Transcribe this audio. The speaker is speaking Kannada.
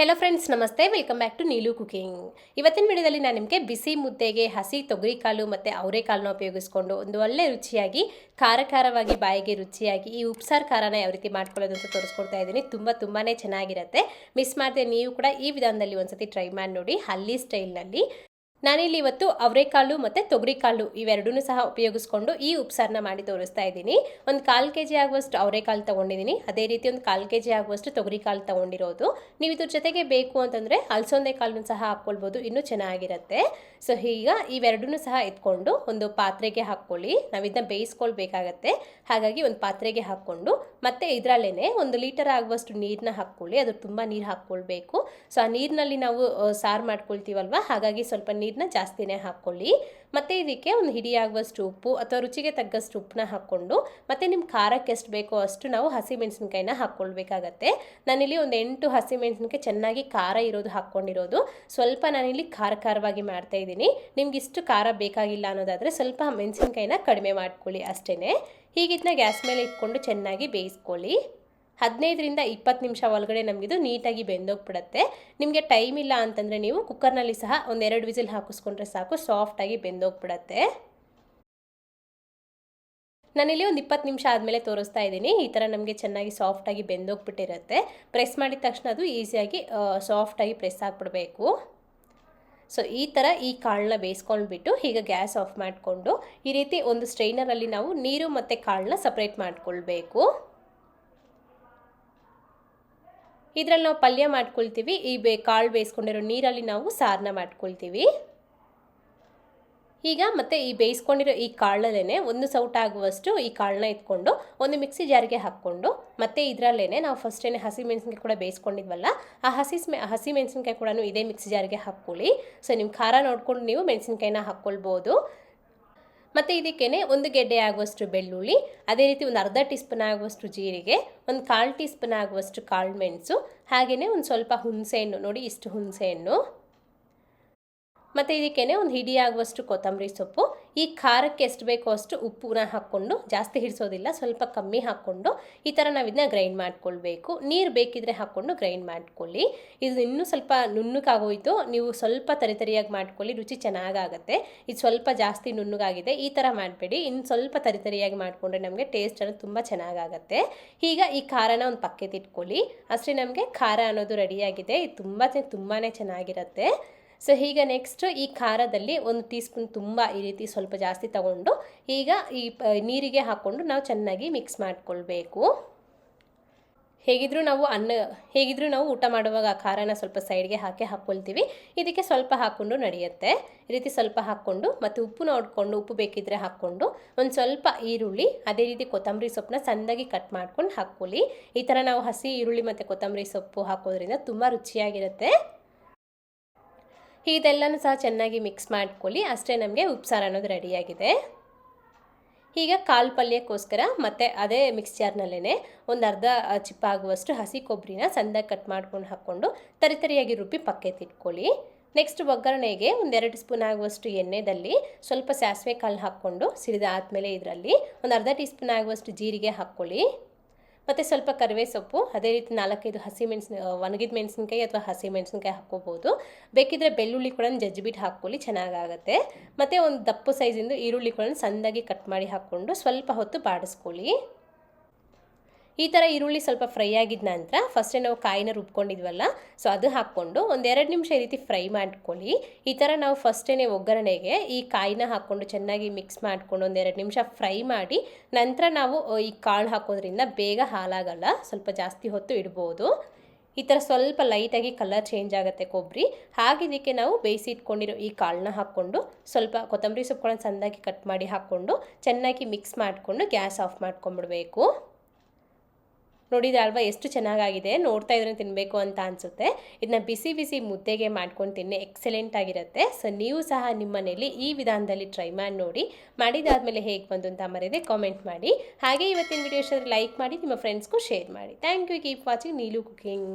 ಹೆಲೋ ಫ್ರೆಂಡ್ಸ್ ನಮಸ್ತೆ. Welcome back to Neelu cooking ಇವತ್ತಿನ ವಿಡಿಯೋದಲ್ಲಿ ನಾನು ನಿಮಗೆ ಬಿಸಿ ಮುದ್ದೆಗೆ ಹಸಿ ತೊಗರಿಕಾಳು ಮತ್ತು ಅವರೆಕಾಳನ್ನ ಉಪಯೋಗಿಸ್ಕೊಂಡು ಒಂದು ಒಳ್ಳೆ ರುಚಿಯಾಗಿ ಖಾರ ಖಾರವಾಗಿ ಬಾಯಿಗೆ ರುಚಿಯಾಗಿ ಈ ಉಪ್ಸಾರು ಖಾರನ ಯಾವ ರೀತಿ ಮಾಡ್ಕೊಳ್ಳೋದು ಅಂತ ತೋರಿಸ್ಕೊಡ್ತಾ ಇದ್ದೀನಿ. ತುಂಬ ತುಂಬಾ ಚೆನ್ನಾಗಿರುತ್ತೆ. ಮಿಸ್ ಮಾಡದೆ ನೀವು ಕೂಡ ಈ ವಿಧಾನದಲ್ಲಿ ಒಂದ್ಸತಿ ಟ್ರೈ ಮಾಡಿ ನೋಡಿ ಹಳ್ಳಿ ಸ್ಟೈಲ್ನಲ್ಲಿ ನಾನಿಲ್ಲಿ ಇವತ್ತು ಅವರೆಕಾಳು ಮತ್ತು ತೊಗರಿಕಾಳು ಇವೆರಡೂ ಸಹ ಉಪಯೋಗಿಸ್ಕೊಂಡು ಈ ಉಪ್ಸಾರನ್ನ ಮಾಡಿ ತೋರಿಸ್ತಾ ಇದ್ದೀನಿ. ಒಂದು ಕಾಲು ಕೆ ಜಿ ಆಗುವಷ್ಟು ಅವರೆಕಾಳು ತೊಗೊಂಡಿದ್ದೀನಿ. ಅದೇ ರೀತಿ ಒಂದು ಕಾಲು ಕೆ ಜಿ ಆಗುವಷ್ಟು ತೊಗರಿಕಾಳು ತೊಗೊಂಡಿರೋದು. ನೀವು ಇದ್ರ ಜೊತೆಗೆ ಬೇಕು ಅಂತಂದರೆ ಅಲಸಂದೆ ಕಾಳನ್ನು ಸಹ ಹಾಕ್ಕೊಳ್ಬೋದು. ಇನ್ನೂ ಚೆನ್ನಾಗಿರುತ್ತೆ. ಸೊ ಈಗ ಇವೆರಡೂ ಸಹ ಎತ್ಕೊಂಡು ಒಂದು ಪಾತ್ರೆಗೆ ಹಾಕ್ಕೊಳ್ಳಿ. ನಾವು ಇದನ್ನ ಬೇಯಿಸ್ಕೊಳ್ಬೇಕಾಗತ್ತೆ. ಹಾಗಾಗಿ ಒಂದು ಪಾತ್ರೆಗೆ ಹಾಕ್ಕೊಂಡು ಮತ್ತು ಇದರಲ್ಲೇ ಒಂದು ಲೀಟರ್ ಆಗುವಷ್ಟು ನೀರನ್ನ ಹಾಕ್ಕೊಳ್ಳಿ. ಅದು ತುಂಬ ನೀರು ಹಾಕ್ಕೊಳ್ಬೇಕು. ಸೊ ಆ ನೀರಿನಲ್ಲಿ ನಾವು ಸಾರು ಮಾಡ್ಕೊಳ್ತೀವಲ್ವ? ಹಾಗಾಗಿ ಸ್ವಲ್ಪ ನೀರನ್ನ ಜಾಸ್ತಿನೇ ಹಾಕ್ಕೊಳ್ಳಿ. ಮತ್ತು ಇದಕ್ಕೆ ಒಂದು ಹಿಡಿಯಾಗುವಷ್ಟು ಉಪ್ಪು ಅಥವಾ ರುಚಿಗೆ ತಗ್ಗಷ್ಟು ಉಪ್ಪನ್ನ ಹಾಕ್ಕೊಂಡು, ಮತ್ತು ನಿಮ್ಮ ಖಾರಕ್ಕೆ ಎಷ್ಟು ಬೇಕೋ ಅಷ್ಟು ನಾವು ಹಸಿಮೆಣಸಿನ್ಕಾಯಿನ ಹಾಕ್ಕೊಳ್ಬೇಕಾಗತ್ತೆ. ನಾನಿಲ್ಲಿ ಒಂದು ಎಂಟು ಹಸಿಮೆಣಸಿನ್ಕಾಯಿ ಚೆನ್ನಾಗಿ ಖಾರ ಇರೋದು ಹಾಕ್ಕೊಂಡಿರೋದು. ಸ್ವಲ್ಪ ನಾನಿಲ್ಲಿ ಖಾರ ಖಾರವಾಗಿ ಮಾಡ್ತಾ ಇದ್ದೀನಿ. ನಿಮ್ಗೆ ಇಷ್ಟು ಖಾರ ಬೇಕಾಗಿಲ್ಲ ಅನ್ನೋದಾದರೆ ಸ್ವಲ್ಪ ಮೆಣಸಿನ್ಕಾಯಿನ ಕಡಿಮೆ ಮಾಡ್ಕೊಳ್ಳಿ ಅಷ್ಟೇ ಹೀಗಿದ್ನ ಗ್ಯಾಸ್ ಮೇಲೆ ಇಟ್ಕೊಂಡು ಚೆನ್ನಾಗಿ ಬೇಯಿಸ್ಕೊಳ್ಳಿ. ಹದಿನೈದರಿಂದ ಇಪ್ಪತ್ತು ನಿಮಿಷ ಒಳಗಡೆ ನಮಗಿದು ನೀಟಾಗಿ ಬೆಂದೋಗ್ಬಿಡುತ್ತೆ. ನಿಮಗೆ ಟೈಮ್ ಇಲ್ಲ ಅಂತಂದರೆ ನೀವು ಕುಕ್ಕರ್ನಲ್ಲಿ ಸಹ ಒಂದೆರಡು ವಿಸಿಲ್ ಹಾಕಿಸ್ಕೊಂಡ್ರೆ ಸಾಕು, ಸಾಫ್ಟಾಗಿ ಬೆಂದೋಗ್ಬಿಡತ್ತೆ. ನಾನಿಲ್ಲಿ ಒಂದು ಇಪ್ಪತ್ತು ನಿಮಿಷ ಆದಮೇಲೆ ತೋರಿಸ್ತಾ ಇದ್ದೀನಿ. ಈ ಥರ ನಮಗೆ ಚೆನ್ನಾಗಿ ಸಾಫ್ಟಾಗಿ ಬೆಂದೋಗ್ಬಿಟ್ಟಿರುತ್ತೆ. ಪ್ರೆಸ್ ಮಾಡಿದ ತಕ್ಷಣ ಅದು ಈಸಿಯಾಗಿ ಸಾಫ್ಟಾಗಿ ಪ್ರೆಸ್ ಆಗಿಬಿಡಬೇಕು. ಸೊ, ಈ ಥರ ಈ ಕಾಳನ್ನ ಬೇಯಿಸ್ಕೊಂಡ್ಬಿಟ್ಟು ಈಗ ಗ್ಯಾಸ್ ಆಫ್ ಮಾಡಿಕೊಂಡು ಈ ರೀತಿ ಒಂದು ಸ್ಟ್ರೈನರಲ್ಲಿ ನಾವು ನೀರು ಮತ್ತು ಕಾಳನ್ನ ಸಪ್ರೇಟ್ ಮಾಡ್ಕೊಳ್ಬೇಕು. ಇದರಲ್ಲಿ ನಾವು ಪಲ್ಯ ಮಾಡ್ಕೊಳ್ತೀವಿ. ಈ ಬೇ ಕಾಳು ಬೇಯಿಸ್ಕೊಂಡಿರೋ ನೀರಲ್ಲಿ ನಾವು ಸಾರನ್ನ ಮಾಡ್ಕೊಳ್ತೀವಿ. ಈಗ ಮತ್ತೆ ಈ ಬೇಯಿಸ್ಕೊಂಡಿರೋ ಈ ಕಾಳಲ್ಲೇ ಒಂದು ಸೌಟ ಆಗುವಷ್ಟು ಈ ಕಾಳನ್ನ ಎತ್ಕೊಂಡು ಒಂದು ಮಿಕ್ಸಿ ಜಾರಿಗೆ ಹಾಕ್ಕೊಂಡು ಮತ್ತೆ ಇದರಲ್ಲೇ ನಾವು ಫಸ್ಟೇನೆ ಹಸಿ ಮೆಣಸಿನ್ಕಾಯಿ ಕೂಡ ಬೇಯಿಸ್ಕೊಂಡಿದ್ವಲ್ಲ, ಆ ಹಸಿ ಹಸಿ ಮೆಣಸಿನ್ಕಾಯಿ ಕೂಡ ಇದೇ ಮಿಕ್ಸಿ ಜಾರಿಗೆ ಹಾಕ್ಕೊಳ್ಳಿ. ಸೊ ನಿಮ್ಮ ಖಾರ ನೋಡಿಕೊಂಡು ನೀವು ಮೆಣಸಿನ್ಕಾಯಿನ ಹಾಕ್ಕೊಳ್ಬೋದು. ಮತ್ತು ಇದಕ್ಕೇ ಒಂದು ಗೆಡ್ಡೆ ಆಗುವಷ್ಟು ಬೆಳ್ಳುಳ್ಳಿ, ಅದೇ ರೀತಿ ಒಂದು ಅರ್ಧ ಟೀ ಸ್ಪೂನ್ ಆಗುವಷ್ಟು ಜೀರಿಗೆ, ಒಂದು ಕಾಲು ಟೀ ಸ್ಪೂನ್ ಆಗುವಷ್ಟು ಕಾಳು ಮೆಣಸು ಹಾಗೆಯೇ ಒಂದು ಸ್ವಲ್ಪ ಹುಣಸೆಹಣ್ಣು ನೋಡಿ ಇಷ್ಟು ಹುಣಸೆಹಣ್ಣು ಮತ್ತು ಇದಕ್ಕೇ ಒಂದು ಹಿಡಿ ಆಗುವಷ್ಟು ಕೊತ್ತಂಬರಿ ಸೊಪ್ಪು. ಈ ಖಾರಕ್ಕೆ ಎಷ್ಟು ಬೇಕೋ ಅಷ್ಟು ಉಪ್ಪುನ ಹಾಕ್ಕೊಂಡು, ಜಾಸ್ತಿ ಹಿಡಿಸೋದಿಲ್ಲ, ಸ್ವಲ್ಪ ಕಮ್ಮಿ ಹಾಕ್ಕೊಂಡು ಈ ಥರ ನಾವು ಇದನ್ನ ಗ್ರೈಂಡ್ ಮಾಡ್ಕೊಳ್ಬೇಕು. ನೀರು ಬೇಕಿದ್ರೆ ಹಾಕ್ಕೊಂಡು ಗ್ರೈಂಡ್ ಮಾಡ್ಕೊಳ್ಳಿ. ಇದು ಇನ್ನೂ ಸ್ವಲ್ಪ ನುಣ್ಣಗಾಗೋಯ್ತು. ನೀವು ಸ್ವಲ್ಪ ತರಿತರಿಯಾಗಿ ಮಾಡ್ಕೊಳ್ಳಿ, ರುಚಿ ಚೆನ್ನಾಗಾಗುತ್ತೆ. ಇದು ಸ್ವಲ್ಪ ಜಾಸ್ತಿ ನುಣ್ಣಗಾಗಿದೆ, ಈ ಥರ ಮಾಡಬೇಡಿ. ಇನ್ನು ಸ್ವಲ್ಪ ತರಿತರಿಯಾಗಿ ಮಾಡಿಕೊಂಡ್ರೆ ನಮಗೆ ಟೇಸ್ಟ್ ಅನ್ನೋದು ತುಂಬ ಚೆನ್ನಾಗಾಗತ್ತೆ. ಈಗ ಈ ಖಾರನ ಒಂದು ಪಕ್ಕಕ್ಕೆ ಇಟ್ಕೊಳ್ಳಿ. ಅಷ್ಟೇ ನಮಗೆ ಖಾರ ಅನ್ನೋದು ರೆಡಿಯಾಗಿದೆ ಇದು ತುಂಬ ತುಂಬಾ ಚೆನ್ನಾಗಿರುತ್ತೆ. ಸೊ ಈಗ ನೆಕ್ಸ್ಟ್ ಈ ಖಾರದಲ್ಲಿ ಒಂದು ಟೀ ಸ್ಪೂನ್ ತುಂಬ ಈ ರೀತಿ ಸ್ವಲ್ಪ ಜಾಸ್ತಿ ತಗೊಂಡು ಈಗ ಈ ನೀರಿಗೆ ಹಾಕ್ಕೊಂಡು ನಾವು ಚೆನ್ನಾಗಿ ಮಿಕ್ಸ್ ಮಾಡಿಕೊಳ್ಬೇಕು. ಹೇಗಿದ್ರು ನಾವು ಅನ್ನ, ಹೇಗಿದ್ರು ನಾವು ಊಟ ಮಾಡುವಾಗ ಆ ಖಾರನ ಸ್ವಲ್ಪ ಸೈಡ್ಗೆ ಹಾಕಿ ಹಾಕ್ಕೊಳ್ತೀವಿ ಇದಕ್ಕೆ ಸ್ವಲ್ಪ ಹಾಕ್ಕೊಂಡು ನಡೆಯುತ್ತೆ. ಈ ರೀತಿ ಸ್ವಲ್ಪ ಹಾಕ್ಕೊಂಡು ಮತ್ತು ಉಪ್ಪು ನೋಡಿಕೊಂಡು ಉಪ್ಪು ಬೇಕಿದ್ರೆ ಹಾಕ್ಕೊಂಡು ಒಂದು ಸ್ವಲ್ಪ ಈರುಳ್ಳಿ, ಅದೇ ರೀತಿ ಕೊತ್ತಂಬರಿ ಸೊಪ್ಪನ್ನ ಸಣ್ಣದಾಗಿ ಕಟ್ ಮಾಡ್ಕೊಂಡು ಹಾಕ್ಕೊಳ್ಳಿ. ಈ ಥರ ನಾವು ಹಸಿ ಈರುಳ್ಳಿ ಮತ್ತು ಕೊತ್ತಂಬರಿ ಸೊಪ್ಪು ಹಾಕೋದ್ರಿಂದ ತುಂಬ ರುಚಿಯಾಗಿರುತ್ತೆ. ಇದೆಲ್ಲನೂ ಸಹ ಚೆನ್ನಾಗಿ ಮಿಕ್ಸ್ ಮಾಡ್ಕೊಳ್ಳಿ. ಅಷ್ಟೇ ನಮಗೆ ಉಪ್ಸಾರು ಅನ್ನೋದು ರೆಡಿಯಾಗಿದೆ ಈಗ ಕಾಲು ಪಲ್ಯಕ್ಕೋಸ್ಕರ ಮತ್ತು ಅದೇ ಮಿಕ್ಸ್ಚರ್ನಲ್ಲೇ ಒಂದು ಅರ್ಧ ಚಿಪ್ಪಾಗುವಷ್ಟು ಹಸಿ ಕೊಬ್ಬರಿನ ಸಣ್ಣದಾಗಿ ಕಟ್ ಮಾಡ್ಕೊಂಡು ಹಾಕ್ಕೊಂಡು ತರಿತರಿಯಾಗಿ ರುಬ್ಬಿ ಪಕ್ಕೆತ್ತಿಟ್ಕೊಳ್ಳಿ ನೆಕ್ಸ್ಟ್ ಒಗ್ಗರಣೆಗೆ ಒಂದೆರಡು ಸ್ಪೂನ್ ಆಗುವಷ್ಟು ಎಣ್ಣೆದಲ್ಲಿ ಸ್ವಲ್ಪ ಸಾಸಿವೆ ಕಾಳು ಹಾಕ್ಕೊಂಡು ಸಿಡಿದ ಮೇಲೆ ಇದರಲ್ಲಿ ಒಂದು ಅರ್ಧ ಟೀ ಸ್ಪೂನ್ ಆಗುವಷ್ಟು ಜೀರಿಗೆ ಹಾಕ್ಕೊಳ್ಳಿ. ಮತ್ತು ಸ್ವಲ್ಪ ಕರಿವೇ ಸೊಪ್ಪು, ಅದೇ ರೀತಿ ನಾಲ್ಕೈದು ಹಸಿ ಮೆಣಸಿನ ಒಣಗಿದ ಮೆಣಸಿನ್ಕಾಯಿ ಅಥವಾ ಹಸಿ ಮೆಣಸಿನಕಾಯಿ ಹಾಕ್ಕೋಬೋದು. ಬೇಕಿದ್ರೆ ಬೆಳ್ಳುಳ್ಳಿ ಕೂಡ ಜಜ್ಜಿಬಿಟ್ಟು ಹಾಕ್ಕೊಳ್ಳಿ, ಚೆನ್ನಾಗಾಗುತ್ತೆ. ಮತ್ತು ಒಂದು ದಪ್ಪು ಸೈಜಿಂದು ಈರುಳ್ಳಿ ಕೂಡ ಸಣ್ಣದಾಗಿ ಕಟ್ ಮಾಡಿ ಹಾಕ್ಕೊಂಡು ಸ್ವಲ್ಪ ಹೊತ್ತು ಬಾಡಿಸ್ಕೊಳ್ಳಿ. ಈ ಥರ ಈರುಳ್ಳಿ ಸ್ವಲ್ಪ ಫ್ರೈ ಆಗಿದ ನಂತರ ಫಸ್ಟೇ ನಾವು ಕಾಯಿನ ರುಬ್ಕೊಂಡಿದ್ವಲ್ಲ ಸೊ ಅದು ಹಾಕ್ಕೊಂಡು ಒಂದೆರಡು ನಿಮಿಷ ಈ ರೀತಿ ಫ್ರೈ ಮಾಡ್ಕೊಳ್ಳಿ. ಈ ಥರ ನಾವು ಫಸ್ಟೇ ಒಗ್ಗರಣೆಗೆ ಈ ಕಾಯಿನ ಹಾಕ್ಕೊಂಡು ಚೆನ್ನಾಗಿ ಮಿಕ್ಸ್ ಮಾಡ್ಕೊಂಡು ಒಂದೆರಡು ನಿಮಿಷ ಫ್ರೈ ಮಾಡಿ, ನಂತರ ನಾವು ಈ ಕಾಳು ಹಾಕೋದ್ರಿಂದ ಬೇಗ ಹಾಲಾಗಲ್ಲ ಸ್ವಲ್ಪ ಜಾಸ್ತಿ ಹೊತ್ತು ಇಡ್ಬೋದು. ಈ ಥರ ಸ್ವಲ್ಪ ಲೈಟಾಗಿ ಕಲರ್ ಚೇಂಜ್ ಆಗುತ್ತೆ ಕೊಬ್ಬರಿ ಹಾಗಿದ್ದಕ್ಕೆ ನಾವು ಬೇಯಿಸಿ ಇಟ್ಕೊಂಡಿರೋ ಈ ಕಾಳನ್ನ ಹಾಕ್ಕೊಂಡು ಸ್ವಲ್ಪ ಕೊತ್ತಂಬರಿ ಸೊಪ್ಪುಗಳನ್ನ ಸಣ್ಣದಾಗಿ ಕಟ್ ಮಾಡಿ ಹಾಕ್ಕೊಂಡು ಚೆನ್ನಾಗಿ ಮಿಕ್ಸ್ ಮಾಡಿಕೊಂಡು ಗ್ಯಾಸ್ ಆಫ್ ಮಾಡ್ಕೊಂಬಿಡ್ಬೇಕು. ನೋಡಿದ್ರೆ ಅಲ್ವಾ ಎಷ್ಟು ಚೆನ್ನಾಗಾಗಿದೆ, ನೋಡ್ತಾ ಇದ್ರೆ ತಿನ್ನಬೇಕು ಅಂತ ಅನಿಸುತ್ತೆ. ಇದನ್ನ ಬಿಸಿ ಬಿಸಿ ಮುದ್ದೆಗೆ ಮಾಡ್ಕೊಂಡು ತಿನ್ನಿ ಎಕ್ಸಲೆಂಟ್ ಆಗಿರುತ್ತೆ. ಸೊ ನೀವು ಸಹ ನಿಮ್ಮ ಮನೇಲಿ ಈ ವಿಧಾನದಲ್ಲಿ ಟ್ರೈ ಮಾಡಿ ನೋಡಿ. ಮಾಡಿದಾದ್ಮೇಲೆ ಹೇಗೆ ಬಂತು ಅಂತ ಮರೆಯದೆ ಕಾಮೆಂಟ್ ಮಾಡಿ. ಹಾಗೆ ಇವತ್ತಿನ ವಿಡಿಯೋ ಇಷ್ಟ ಲೈಕ್ ಮಾಡಿ, ನಿಮ್ಮ ಫ್ರೆಂಡ್ಸ್ಗೂ ಶೇರ್ ಮಾಡಿ. Thank you keep watching Neelu cooking